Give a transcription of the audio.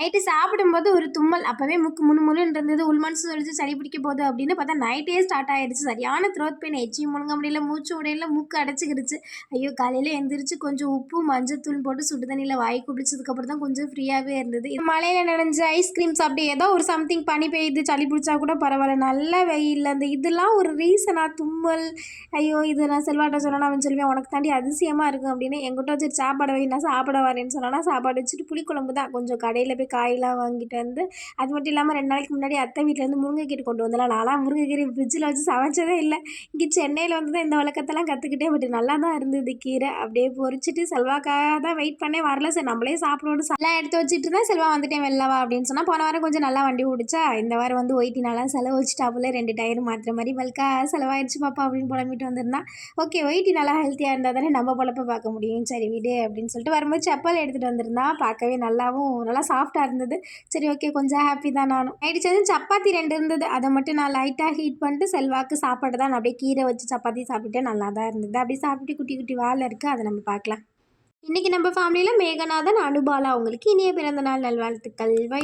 Night சாப்பிடும்போது ஒரு தும்மல். அப்போவே முக்கு முணு முழுன்னு இருந்தது. உள்மனசு சொல்லிச்சு சளி பிடிக்க போகுது அப்படின்னு பார்த்தா நைட்டே ஸ்டார்ட் ஆயிடுச்சு. சரியான த்ரோட் பெயின் எச்சி முழுங்க முடியல மூச்சு உடையில மூக்கு அடைச்சிக்கிடுச்சு. ஐயோ காலையில் எந்திரிச்சு கொஞ்சம் உப்பு மஞ்சத்தூள் போட்டு சுடு தண்ணியில் வாய் குடிச்சதுக்கப்புறம் தான் கொஞ்சம் ஃப்ரீயாகவே இருந்தது. இது மழையில் நனைஞ்ச ஐஸ்கிரீம் சாப்பிட்டு ஏதோ ஒரு சம்திங் பனி பெய்யுது சளி பிடிச்சா கூட பரவாயில்ல. நல்ல வெயில். அந்த இதெல்லாம் ஒரு ரீசனாக தும்மல். ஐயோ இது நான் செல்வாட்ட சொன்னா அவன் சொல்லுவேன். உனக்கு தாண்டி அதிசயமாக இருக்கும் அப்படின்னு எங்கிட்ட வச்சுட்டு சாப்பாடு வை நான் சாப்பிட வரேன்னு சொன்னால் சாப்பாடு வச்சுட்டு புளிக்குழம்பு தான். கொஞ்சம் கடையில் போய் காயெலாம் வாங்கிட்டு வந்து அது மட்டும் இல்லாமல் ரெண்டு நாளைக்கு முன்னாடி அத்தை வீட்டிலேருந்து முருங்கைக்கீரை கொண்டு வந்தலாம் நான்லாம் முருங்கைக்கீரை ஃப்ரிட்ஜில் வச்சு சமைச்சதே இல்லை. இங்கே சென்னையில் வந்து தான் இந்த வழக்கத்தெல்லாம் கற்றுக்கிட்டே பட் நல்லா தான் இருந்தது கீரை. அப்படியே பொரிச்சிட்டு செல்வாக்காக தான் வெயிட் பண்ணே வரல சரி நம்மளே சாப்பிடணும் எல்லாம் எடுத்து வச்சுட்டு இருந்தேன். செல்வா வந்துட்டேன் வெளிலவா அப்படின்னு சொன்னால் போன வாரம் கொஞ்சம் நல்லா வண்டி ஓடிச்சா? இந்த வாரம் வந்து ஒயிட்டி நல்லா செலவு வச்சுட்டாப்புல ரெண்டு டயர் மாற்றுற மாதிரி பல்கா செலவாயிடுச்சு பாப்பா அப்படின்னு புலம்பிட்டு வந்திருந்தான் ஓகே ஒயிட்டி நல்லா ஹெல்த்தியாக இருந்தால் தானே நம்ம பொழப்ப பார்க்க முடியும். சரி விடு அப்படின்னு சொல்லிட்டு வரும்போது செப்பல் எடுத்துகிட்டு வந்திருந்தான் பார்க்கவே நல்லாவும் நல்லா சாஃப்டாக இருந்தது. சரி ஓகே கொஞ்சம் ஹாப்பி தான் நானும். ஆயிடுச்சு சப்பாத்தி ரெண்டு இருந்தது. அதை மட்டும் நான் லைட்டாக ஹீட் பண்ணிட்டு செல்வாக்கு சாப்பாடு தான் அப்படியே கீரை வச்சு சப்பாத்தி சாப்பிட்டுட்டு நல்லா தான் இருந்தது. அப்படியே சாப்பிட்டு குட்டி குட்டி வாழை இருக்குது அதை நம்ம பார்க்கலாம். இன்றைக்கி நம்ம ஃபேமிலியில் மேகநாதன் அனுபாலா அவங்களுக்கு இனிய பிறந்த நாள் நல்வாழ்த்துக்கள் வை